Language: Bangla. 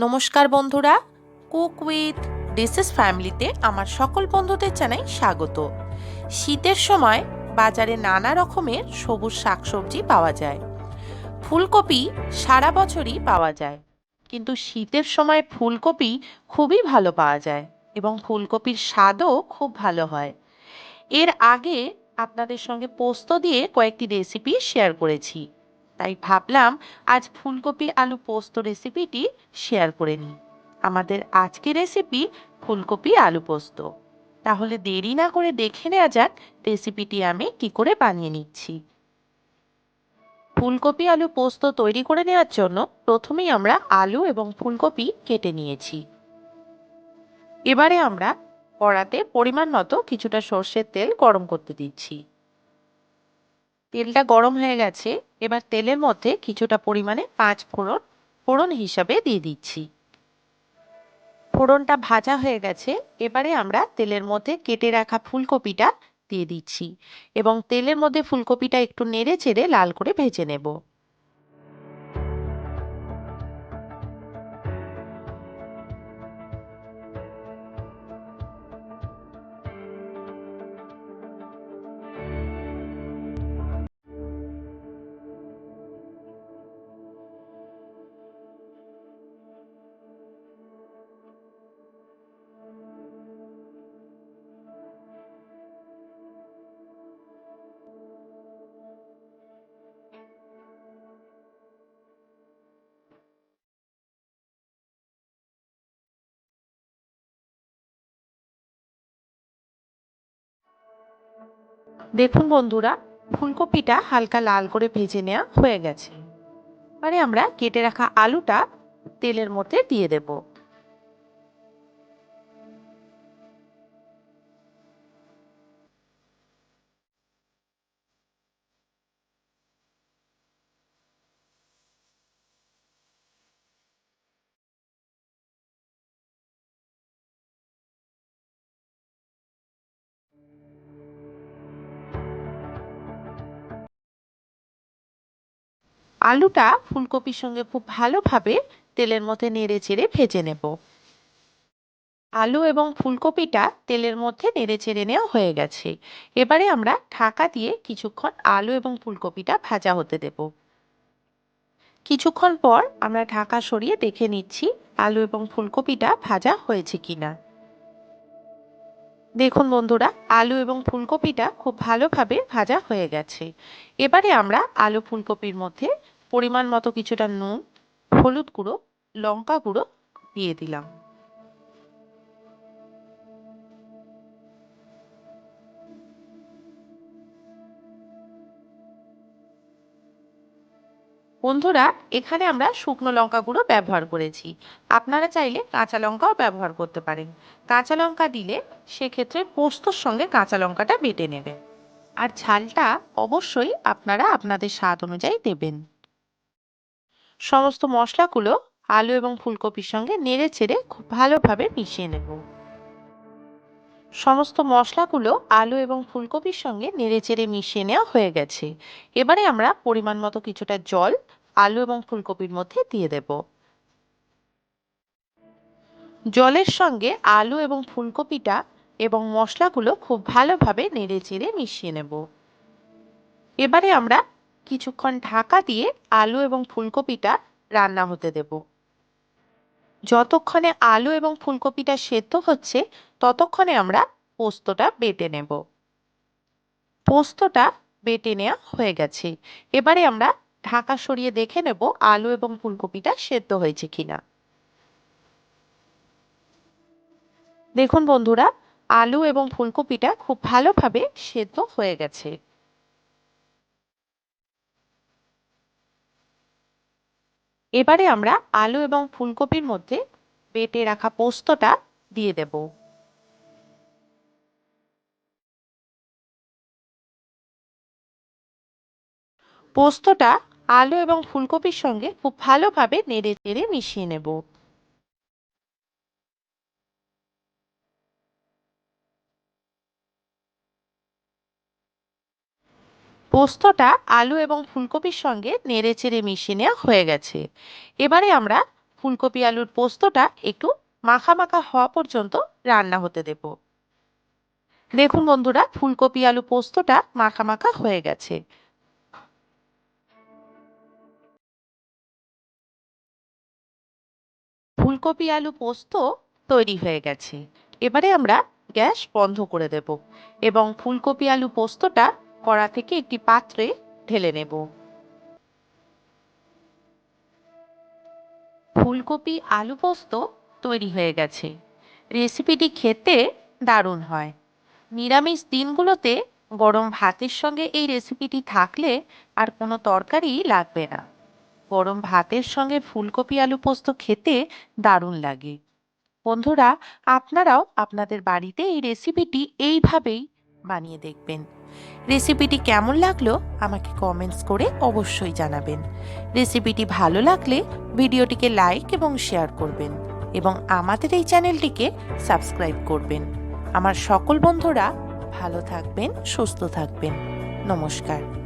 নমস্কার বন্ধুরা, কুক উইথ ডিসেস ফ্যামিলিতে আমার সকল বন্ধুদের জানাই স্বাগত। শীতের সময় বাজারে নানা রকমের সবুজ শাকসবজি পাওয়া যায়। ফুলকপি সারা বছরই পাওয়া যায়। কিন্তু শীতের সময় ফুলকপি খুবই ভালো পাওয়া যায় এবং ফুলকপির স্বাদও খুব ভালো হয়। এর আগে আপনাদের সঙ্গে পোস্ত দিয়ে কয়েকটি রেসিপি শেয়ার করেছি। তাই ভাবলাম আজ ফুলকপি আলু পোস্ত রেসিপিটি শেয়ার করে নিই। আমাদের আজকের রেসিপি ফুলকপি আলু পোস্ত। তাহলে দেরি না করে দেখে নেওয়া যাক রেসিপিটি আমি কি করে বানিয়ে নিচ্ছি। ফুলকপি আলু পোস্ত তৈরি করে নেওয়ার জন্য প্রথমেই আমরা আলু এবং ফুলকপি কেটে নিয়েছি। এবারে আমরা কড়াতে পরিমাণ মতো কিছুটা সর্ষের তেল গরম করতে দিচ্ছি। তেলটা গরম হয়ে গেছে, এবার তেলের মধ্যে কিছুটা পরিমাণে পাঁচ ফোড়ন ফোড়ন হিসাবে দিয়ে দিচ্ছি। ফোড়নটা ভাজা হয়ে গেছে, এবারে আমরা তেলের মধ্যে কেটে রাখা ফুলকপিটা দিয়ে দিচ্ছি এবং তেলের মধ্যে ফুলকপিটা একটু নেড়ে চেড়ে লাল করে ভেজে নেব। দেখুন বন্ধুরা, ফুলকপিটা হালকা লাল করে ভেজে নেওয়া হয়ে গেছে। এবারে আমরা কেটে রাখা আলুটা তেলের মধ্যে দিয়ে দেব। আলুটা ফুলকপির সঙ্গে খুব ভালোভাবে তেলের মধ্যে নেড়ে চেড়ে ভেজে নেব। আলু এবং ফুলকপিটা তেলের মধ্যে নেড়ে চেড়ে নেওয়া হয়ে গেছে। এবারে আমরা ঢাকা দিয়ে কিছুক্ষণ আলু এবং ফুলকপিটা ভাজা হতে দেব। কিছুক্ষণ পর আমরা ঢাকা সরিয়ে দেখে নিচ্ছি আলু এবং ফুলকপিটা ভাজা হয়েছে কিনা। দেখুন বন্ধুরা, আলু এবং ফুলকপিটা খুব ভালোভাবে ভাজা হয়ে গেছে। এবারে আমরা আলু ফুলকপির মধ্যে পরিমাণ মতো কিছুটা নুন, হলুদ গুঁড়ো, লঙ্কা গুঁড়ো দিয়ে দিলাম। বন্ধুরা, এখানে আমরা শুকনো লঙ্কা গুঁড়ো ব্যবহার করেছি। আপনারা চাইলে কাঁচা লঙ্কাও ব্যবহার করতে পারেন। কাঁচা লঙ্কা দিলে সেক্ষেত্রে পোস্তর সঙ্গে কাঁচা লঙ্কাটা বেটে নেবে আর ঝালটা অবশ্যই আপনারা আপনাদের স্বাদ অনুযায়ী দেবেন। সমস্ত মশলাগুলো আলু এবং ফুলকপির সঙ্গে নেড়ে চেড়ে খুব ভালোভাবে মিশিয়ে নেব। সমস্ত মশলাগুলো আলু এবং ফুলকপির সঙ্গে নেড়ে চেড়ে মিশিয়ে নেওয়া হয়ে গেছে। এবারে আমরা পরিমাণ মতো কিছুটা জল আলু এবং ফুলকপির মধ্যে দিয়ে দেব। জলের সঙ্গে আলু এবং ফুলকপিটা এবং মশলাগুলো খুব ভালোভাবে নেড়ে চেড়ে মিশিয়ে নেব। এবারে আমরা কিছুক্ষণ ঢাকা দিয়ে আলু এবং ফুলকপিটা রান্না হতে দেব। যতক্ষণে আলু এবং ফুলকপিটা সেদ্ধ হচ্ছে, ততক্ষণে আমরা পোস্তটা বেটে নেব। পোস্তটা বেটে নেওয়া হয়ে গেছে। এবারে আমরা ঢাকা সরিয়ে দেখে নেব আলু এবং ফুলকপিটা সেদ্ধ হয়েছে কিনা। দেখুন বন্ধুরা, আলু এবং ফুলকপিটা খুব ভালোভাবে সেদ্ধ হয়ে গেছে। এবারে আমরা আলু এবং ফুলকপির মধ্যে বেটে রাখা পোস্তটা দিয়ে দেব। পোস্তটা আলু এবং ফুলকপির সঙ্গে খুব ভালোভাবে নেড়ে চেড়ে মিশিয়ে নেব। পোস্তটা আলু এবং ফুলকপির সঙ্গে নেড়ে চেড়ে মিশিয়ে নেওয়া হয়ে গেছে। এবারে আমরা ফুলকপি আলুর পোস্তটা একটু মাখা মাখা হওয়া পর্যন্ত রান্না হতে দেব। দেখুন বন্ধুরা, ফুলকপি আলু পোস্তটা মাখা মাখা হয়ে গেছে। ফুলকপি আলু পোস্ত তৈরি হয়ে গেছে। এবারে আমরা গ্যাস বন্ধ করে দেব এবং ফুলকপি আলু পোস্তটা কড়া থেকে একটি পাত্রে ঢেলে নেব। ফুলকপি, আলু পোস্ত তৈরি হয়ে গেছে। রেসিপিটি খেতে দারুণ হয়। নিরামিষ দিনগুলোতে গরম ভাতের সঙ্গে এই রেসিপিটি থাকলে আর কোনো তরকারি লাগবে না। গরম ভাতের সঙ্গে ফুলকপি, আলু পোস্ত খেতে দারুণ লাগে। বন্ধুরা, আপনারাও আপনাদের বাড়িতে এই রেসিপিটি এইভাবেই বানিয়ে দেখবেন। রেসিপিটি কেমন লাগল আমাকে কমেন্টস করে অবশ্যই জানাবেন। রেসিপিটি ভালো লাগলে ভিডিওটিকে লাইক এবং শেয়ার করবেন এবং আমাদের এই চ্যানেলটিকে সাবস্ক্রাইব করবেন। আমার সকল বন্ধুরা ভালো থাকবেন, সুস্থ থাকবেন। নমস্কার।